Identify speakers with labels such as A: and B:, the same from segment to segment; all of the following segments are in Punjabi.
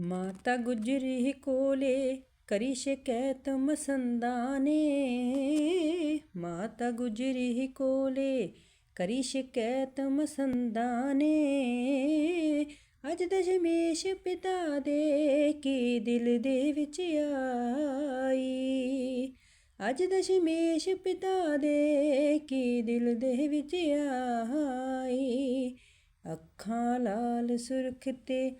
A: ਮਾਤਾ ਗੁਜਰੀ ਕੋਲੇ ਕਰੀ ਸ਼ਿਕਾਇਤ ਮਸੰਦਾ ਨੇ ਮਾਤਾ ਗੁਜਰੀ ਕੋਲੇ ਕਰੀ ਸ਼ਿਕਾਇਤ ਮਸੰਦਾ ਨੇ ਅੱਜ ਦਸ਼ਮੇਸ਼ ਪਿਤਾ ਦੇ ਕੀ ਦਿਲ ਦੇ ਵਿੱਚ ਆਈ। ਅੱਜ ਦਸ਼ਮੇਸ਼ ਪਿਤਾ ਦੇ ਕੀ ਦਿਲ ਦੇ ਵਿੱਚ ਆਈ। ਅੱਖਾਂ ਲਾਲ ਸੁਰਖ ਤੇ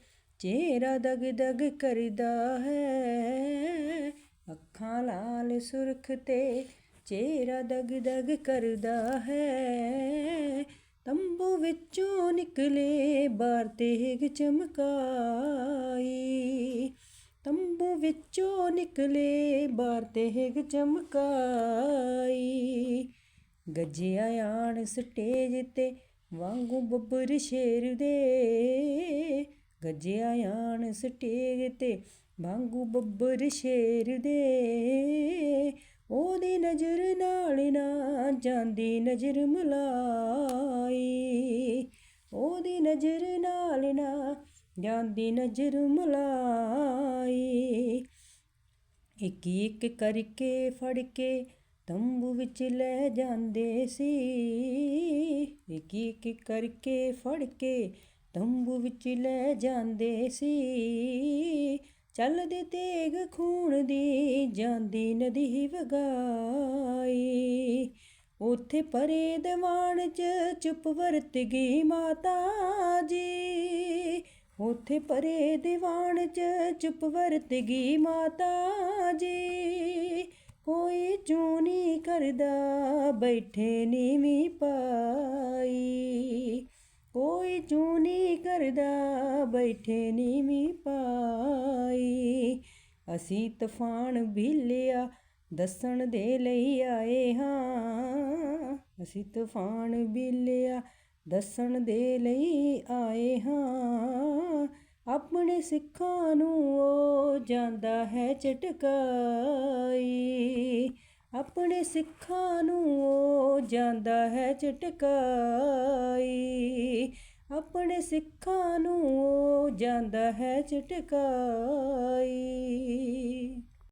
A: ਚਿਹਰਾ ਦਗ ਦਗ ਕਰਦਾ ਹੈ। ਅੱਖਾਂ ਲਾਲ ਸੁਰਖ ਤੇ ਚਿਹਰਾ ਦਗ ਦਗ ਕਰਦਾ ਹੈ। ਤੰਬੂ ਵਿੱਚੋਂ ਨਿਕਲੇ ਬਾਰ ਤੇਗ ਚਮਕਾਈ। ਤੰਬੂ ਵਿੱਚੋਂ ਨਿਕਲੇ ਬਾਰ ਤੇਗ ਚਮਕਾਈ। ਗੱਜਿਆ ਆਣ ਸਟੇਜ ਤੇ ਵਾਂਗੂ ਬੱਬਰ ਸ਼ੇਰ ਦੇ ਗੱਜਿਆ ਆਣ ਸਟੇਜ ਤੇ ਵਾਂਗੂ ਬੱਬਰ ਸ਼ੇਰ ਦੇ। ਉਹਦੀ ਨਜ਼ਰ ਨਾਲ ਨਾ ਜਾਂਦੀ ਨਜ਼ਰ ਮਲਾਈ। ਉਹਦੀ ਨਜ਼ਰ ਨਾਲ ਨਾ ਜਾਂਦੀ ਨਜ਼ਰ ਮਲਾਈ। ਇੱਕ ਇੱਕ ਕਰਕੇ ਫੜ ਕੇ ਤੰਬੂ ਵਿੱਚ ਲੈ ਜਾਂਦੇ ਸੀ। ਇੱਕ ਇੱਕ ਕਰਕੇ ਫੜ ਕੇ ਤੰਬੂ ਵਿੱਚ ਲੈ ਜਾਂਦੇ ਸੀ। ਚੱਲਦੇ ਤੇਗ ਖੂਨ ਦੀ ਜਾਂਦੀ ਨਦੀ ਵਗਾਈ। ਉਥੇ ਪਰੇ ਦੀਵਾਨ ਚ ਚੁੱਪ ਵਰਤ ਗਈ ਮਾਤਾ ਜੀ। ਉਥੇ ਪਰੇ ਦੀਵਾਨ ਚ ਚੁੱਪ ਵਰਤ ਗਈ ਮਾਤਾ ਜੀ। ਕੋਈ ਚੂਨੀ ਕਰਦਾ ਬੈਠੇ ਨੀਵੀਂ ਪਾਈ। ਕਰਦਾ ਬੈਠੇ ਨੀਵੀਂ ਪਾਈ। ਅਸੀਂ ਤੂਫਾਨ ਭੀਲਿਆ ਦੱਸਣ ਦੇ ਲਈ ਆਏ ਹਾਂ। ਅਸੀਂ ਤੂਫਾਨ ਭੀਲਿਆ ਦੱਸਣ ਦੇ ਲਈ ਆਏ ਹਾਂ। ਆਪਣੇ ਸਿੱਖਾਂ ਨੂੰ ਉਹ ਜਾਂਦਾ ਹੈ ਝਟਕਾਈ। ਆਪਣੇ ਸਿੱਖਾਂ ਨੂੰ ਉਹ ਜਾਂਦਾ ਹੈ ਝਟਕਾਈ। ਆਪਣੇ ਸਿੱਖਾਂ ਨੂੰ ਜਾਂਦਾ ਹੈ ਝਟਕਾਈ।